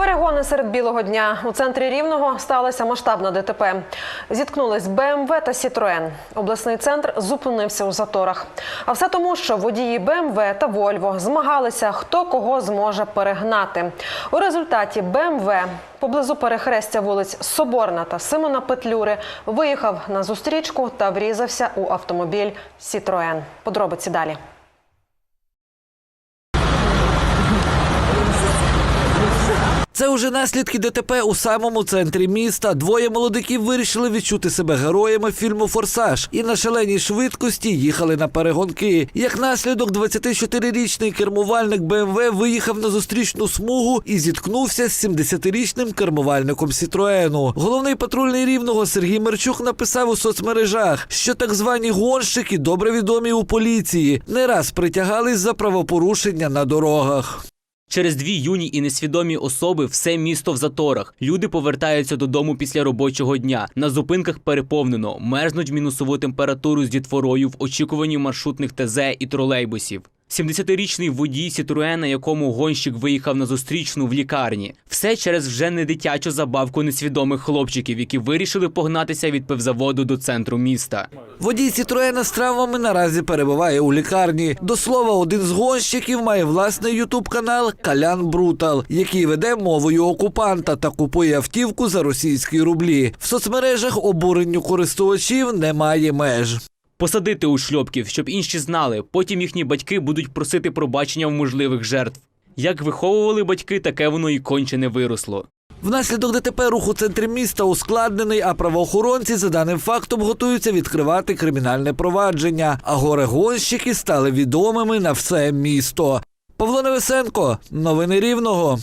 Перегони серед білого дня у центрі рівного сталося масштабна ДТП. Зіткнулись БМВ та Сітроен. Обласний центр зупинився у заторах. А все тому, що водії БМВ та Вольво змагалися, хто кого зможе перегнати. У результаті БМВ поблизу перехрестя вулиць Соборна та Симона Петлюри виїхав на зустрічку та врізався у автомобіль Сітроен. Подробиці далі. Це уже наслідки ДТП у самому центрі міста. Двоє молодиків вирішили відчути себе героями фільму Форсаж і на шаленій швидкості їхали на перегонки. Як наслідок, 24-річний кермувальник БМВ виїхав на зустрічну смугу і зіткнувся з 70-річним кермувальником Сітроену. Головний патрульний рівного Сергій Мерчук написав у соцмережах, що так звані гонщики добре відомі у поліції, не раз притягались за правопорушення на дорогах. Через дві юні і несвідомі особи все місто в заторах. Люди повертаються додому після робочого дня. На зупинках переповнено, мерзнуть мінусову температуру з дітворою в очікуванні маршрутних ТЗ і тролейбусів. 70-річний водій Сітруена, якому гонщик виїхав на зустрічну в лікарні. Все через вже не дитячу забавку несвідомих хлопчиків, які вирішили погнатися від пивзаводу до центру міста. Водій Сітроена з травмами наразі перебуває у лікарні. До слова, один з гонщиків має власний ютуб-канал Калян Брутал, який веде мовою окупанта та купує автівку за російські рублі. В соцмережах обуренню користувачів немає меж. Посадити у шльопків, щоб інші знали. Потім їхні батьки будуть просити пробачення в можливих жертв. Як виховували батьки, таке воно і конче не виросло. Внаслідок ДТП рух у центрі міста ускладнений, а правоохоронці за даним фактом готуються відкривати кримінальне провадження. А горе-гонщики стали відомими на все місто. Павло Невесенко, новини Рівного.